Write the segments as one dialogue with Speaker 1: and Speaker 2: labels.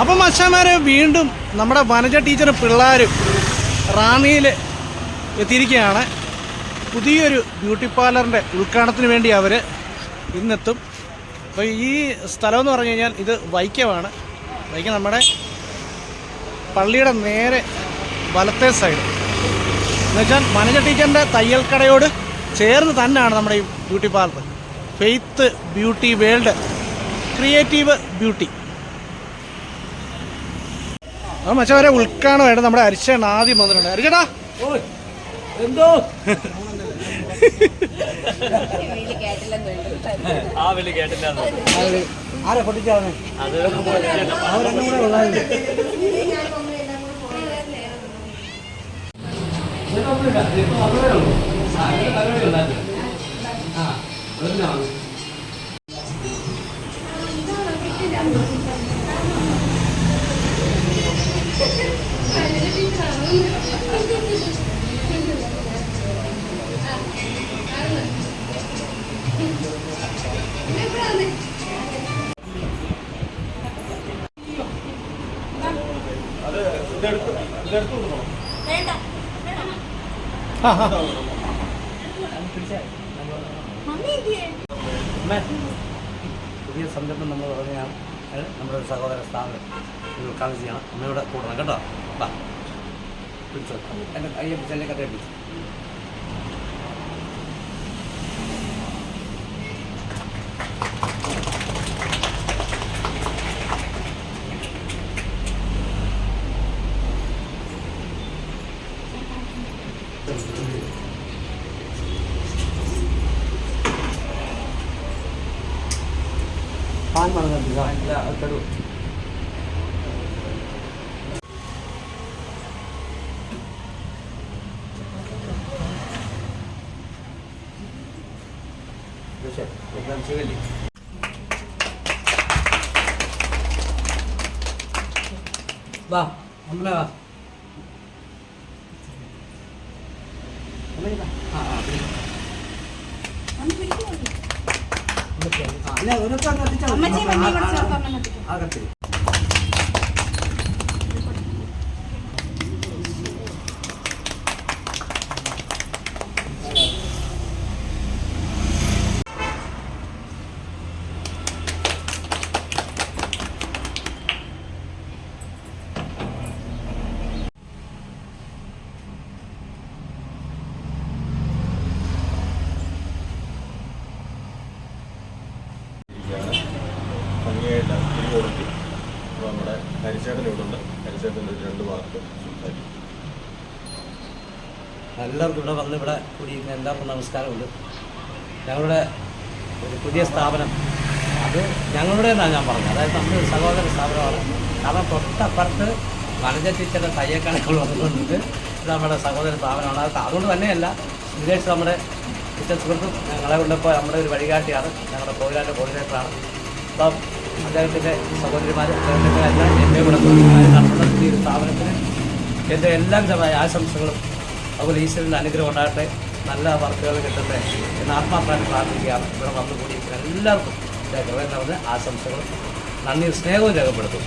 Speaker 1: അപ്പം മച്ചാമാരെ വീണ്ടും നമ്മുടെ വനജ ടീച്ചറും പിള്ളേരും റാന്നിയിൽ എത്തിയിരിക്കുകയാണ്. പുതിയൊരു ബ്യൂട്ടി പാർലറിന്റെ ഉദ്ഘാടനത്തിന് വേണ്ടി അവർ ഇന്നെത്തും. അപ്പോൾ ഈ സ്ഥലം എന്ന് പറഞ്ഞു കഴിഞ്ഞാൽ ഇത് വൈക്കമാണ്. വൈക്കം നമ്മുടെ പള്ളിയുടെ നേരെ വലത്തെ സൈഡ്. എന്നുവെച്ചാൽ മനജ ടീച്ചറിന്റെ തയ്യൽ കടയോട് ചേർന്ന് തന്നെയാണ് നമ്മുടെ ഈ beauty parlour. Faith beauty world. Creative beauty. ആ മച്ചവരെ വേണ്ട നമ്മുടെ അരിച്ചേട്ടൻ ആദ്യം വന്നിട്ടുണ്ട്. അരിച്ചേട്ടാ
Speaker 2: എന്തോ?
Speaker 3: ആ വിളി കേട്ടില്ല.
Speaker 2: ആരെ പൊട്ടിച്ചാണ്
Speaker 3: അത്
Speaker 2: അവരെന്നും കൂടെ ഉള്ളായിരുന്നു
Speaker 1: ആ
Speaker 2: പുതിയ സംരംഭം നമ്മൾ തുടങ്ങിയാണ്. അത് നമ്മുടെ ഒരു സഹോദര സ്ഥാപനം ഇത് ഉദ്ഘാടനം ചെയ്യണം. അമ്മയോടെ കൂടണം കേട്ടോ. വാ. പിടിച്ചോ. എന്റെ കയ്യെ പിടിച്ചല്ലേ കഥയെ പിടിച്ചു. പാൻ മറന്നിട്ടില്ല തരൂ ശിവല്ലി വാ അമ്മ വാ അമ്മേ വാ. ആ ആ പിടി. ആ, ഇല്ല, ഒരൊക്കെ അങ്ങ് എത്തിച്ചാൽ മതി.
Speaker 4: അമ്മച്ചി
Speaker 2: ആ,
Speaker 4: വണ്ടി
Speaker 2: ആ,
Speaker 4: കുറച്ച്
Speaker 2: ആ,
Speaker 4: ഒരെണ്ണം കത്തിക്ക്.
Speaker 2: ആ, കത്തിരി.
Speaker 5: ഭംഗിയായിട്ട് തിരി അപ്പോൾ നമ്മുടെ ഹരിച്ചേട്ടൻ ഇവിടെ ഉണ്ട് രണ്ട് വാക്ക്
Speaker 2: എല്ലാവർക്കും ഇവിടെ വന്ന് ഇവിടെ കുടിയിരുന്ന എല്ലാവർക്കും നമസ്കാരമുണ്ട്. ഞങ്ങളുടെ ഒരു പുതിയ സ്ഥാപനം. അത് ഞങ്ങളുടെ എന്നാണ് ഞാൻ പറഞ്ഞത്. അതായത് നമ്മുടെ ഒരു സഹോദര സ്ഥാപനമാണ്. കാരണം തൊട്ടപ്പുറത്ത് വനജ ടീച്ചറുടെ തയ്യക്കണക്കുകൾ വന്നുകൊണ്ട് ഇത് നമ്മുടെ സഹോദര സ്ഥാപനമാണ്. അത് അതുകൊണ്ട് തന്നെയല്ല വിദേശ് നമ്മുടെ ടീച്ചർ സുഹൃത്തും ഞങ്ങളെ കൊണ്ടപ്പോൾ നമ്മുടെ ഒരു വഴികാട്ടിയാണ്. ഞങ്ങളുടെ കോവിലാന്റെ കോർഡിനേറ്ററാണ്. അപ്പം അദ്ദേഹത്തിന്റെ സഹോദരിമാർ അദ്ദേഹത്തിന്റെ എല്ലാ എന്റെ കൂടെ നടത്തുന്ന പുതിയൊരു സ്ഥാപനത്തിന് എന്റെ എല്ലാ വിധമായ ആശംസകളും അതുപോലെ ഈശ്വരന്റെ അനുഗ്രഹം ഉണ്ടാകട്ടെ. നല്ല വർക്കുകൾ കിട്ടട്ടെ എന്ന് ആത്മാർത്ഥമായിട്ട് പ്രാർത്ഥിക്കുകയാണ്. ഇവിടെ വന്നു കൂടിയിരിക്കുന്ന എല്ലാവർക്കും എന്റെ ഹൃദയം നിറഞ്ഞ ആശംസകളും. നന്ദി സ്നേഹവും രേഖപ്പെടുത്തും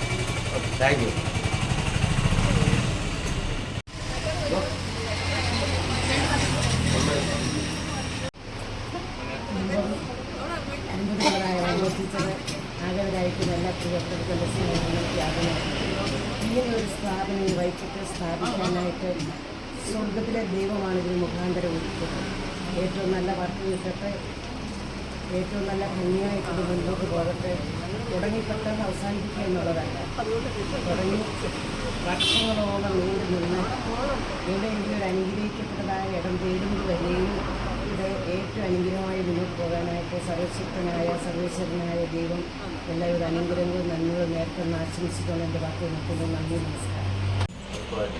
Speaker 2: ഓക്കെ താങ്ക് യു
Speaker 4: Thank ഓരോ ആഗതരായിരിക്കുന്ന എല്ലാ പ്രിയപ്പെട്ടവർക്കും എന്റെ സ്നേഹങ്ങളും ത്യാഗങ്ങളും ഇങ്ങനെ ഒരു സ്ഥാപനം വൈക്കത്ത് സ്ഥാപിക്കാനായിട്ട് സ്വർഗത്തിലെ ദൈവമാണ് ഇതിന് മുഖാന്തരം ഒരുക്കുന്നത്. ഏറ്റവും നല്ല വർക്ക് കിട്ടട്ടെ ഏറ്റവും നല്ല ഭംഗിയായിട്ട് മുന്നോട്ട് പോകട്ടെ. തുടങ്ങി പെട്ടെന്ന് അവസാനിപ്പിക്കുക എന്നുള്ളതല്ല. തുടങ്ങി വർഷങ്ങളോളം നീണ്ടു നിന്ന് എവിടെയെങ്കിലും ഒരു അനുഗ്രഹിക്കപ്പെട്ടതായ ഇടം തേടുന്നത് വരെയും ഇത് ഏറ്റവും അനുഗ്രഹമായി മുന്നോട്ട് പോകാനായിട്ട് സർവശക്തനായ സർവേശ്വരനായ ദൈവം എല്ലാവരുടെ അനുഗ്രഹങ്ങളും നന്മകളും നേരത്തെ ആശംസിച്ചുകൊണ്ട് എന്റെ വാക്ക് നിർത്തുന്നു നന്ദി നമസ്കാരം.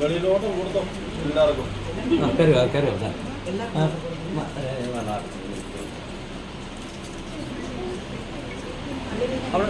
Speaker 5: വെളിയിലോട്ട് കൊടുത്തോ. എല്ലാവർക്കും.
Speaker 2: ആ കയറി വാ അവിടെ.